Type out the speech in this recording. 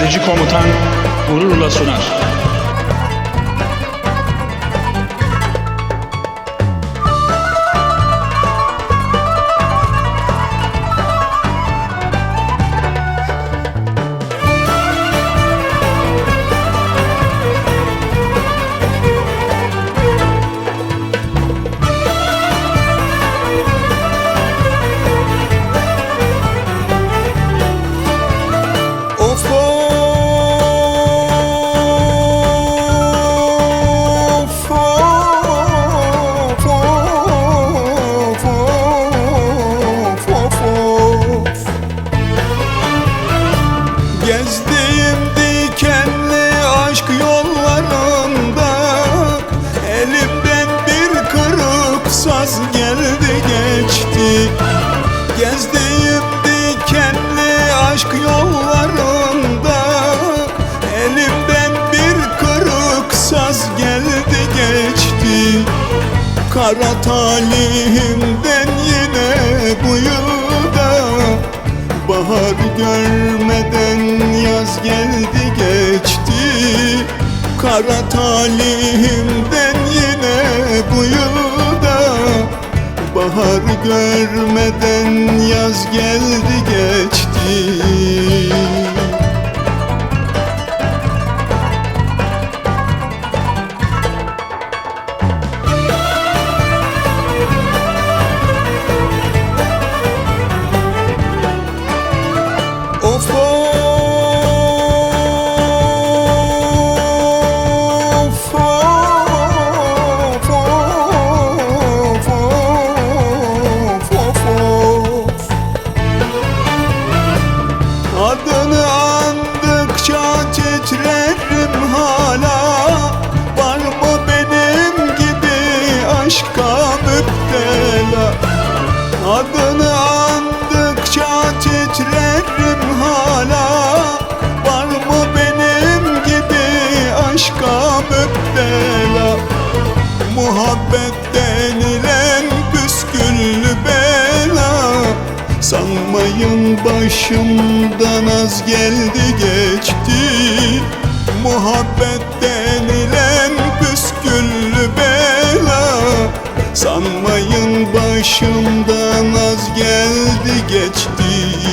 Perdeci komutan gururla sunar. Geçti Kara talihimden yine bu yılda Bahar görmeden yaz geldi geçti. Kara talihimden yine bu yılda Bahar görmeden yaz geldi geçti başımdan az geldi geçti. Muhabbet denilen püsküllü bela. Sanmayın başımdan az geldi geçti